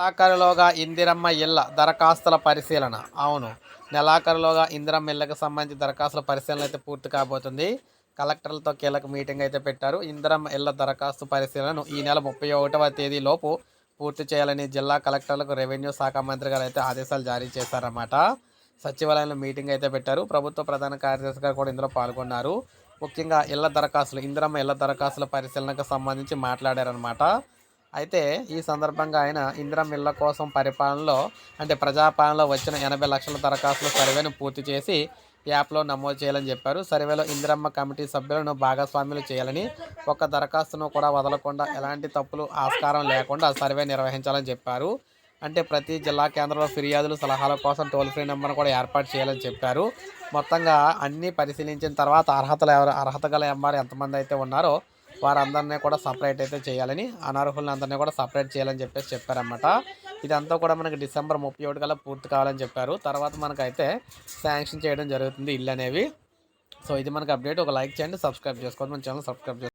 నెలాఖరులోగా ఇందిరమ్మ ఇళ్ళ దరఖాస్తుల పరిశీలన. అవును నెలాఖరులోగా ఇందిరమ్మ ఇళ్ళకు సంబంధించి దరఖాస్తుల పరిశీలన అయితే పూర్తి కాబోతుంది. కలెక్టర్లతో కీలక మీటింగ్ అయితే పెట్టారు. ఇందిరమ్మ ఇళ్ళ దరఖాస్తు పరిశీలనను ఈ నెల ముప్పై ఒకటవ తేదీలోపు పూర్తి చేయాలని జిల్లా కలెక్టర్లకు రెవెన్యూ శాఖ మంత్రి గారు అయితే ఆదేశాలు జారీ చేశారన్నమాట. సచివాలయంలో మీటింగ్ అయితే పెట్టారు. ప్రభుత్వ ప్రధాన కార్యదర్శి గారు కూడా ఇందులో పాల్గొన్నారు. ముఖ్యంగా ఇళ్ళ దరఖాస్తులు ఇందిరమ్మ ఇళ్ళ దరఖాస్తుల పరిశీలనకు సంబంధించి మాట్లాడారనమాట అయితే ఈ సందర్భంగా ఆయన ఇందిరమ్మ ఇళ్ళ కోసం పరిపాలనలో అంటే ప్రజాపాలనలో వచ్చిన ఎనభై లక్షల దరఖాస్తుల సర్వేను పూర్తి చేసి యాప్లో నమోదు చేయాలని చెప్పారు. సర్వేలో ఇందిరమ్మ కమిటీ సభ్యులను భాగస్వాములు చేయాలని ఒక్క దరఖాస్తును కూడా వదలకుండా ఎలాంటి తప్పులు ఆస్కారం లేకుండా సర్వే నిర్వహించాలని చెప్పారు. అంటే ప్రతి జిల్లా కేంద్రంలో ఫిర్యాదులు సలహాల కోసం టోల్ ఫ్రీ నెంబర్ను కూడా ఏర్పాటు చేయాలని చెప్పారు. మొత్తంగా అన్నీ పరిశీలించిన తర్వాత అర్హతలు ఎవరు అర్హత గల ఎంఆర్ ఎంతమంది అయితే ఉన్నారో వారందరినీ కూడా సపరేట్ అయితే చేయాలని అనర్హులను అందరినీ కూడా సపరేట్ చేయాలని చెప్పేసి చెప్పారన్నమాట. ఇదంతా కూడా మనకి డిసెంబర్ ముప్పై ఒకటి కల్లా పూర్తి కావాలని చెప్పారు. తర్వాత మనకైతే శాంక్షన్ చేయడం జరుగుతుంది ఇల్లు అనేవి. సో ఇది మనకి అప్డేట్. ఒక లైక్ చేయండి సబ్స్క్రైబ్ చేసుకోండి. మన ఛానల్ సబ్స్క్రైబ్ చేసుకోండి.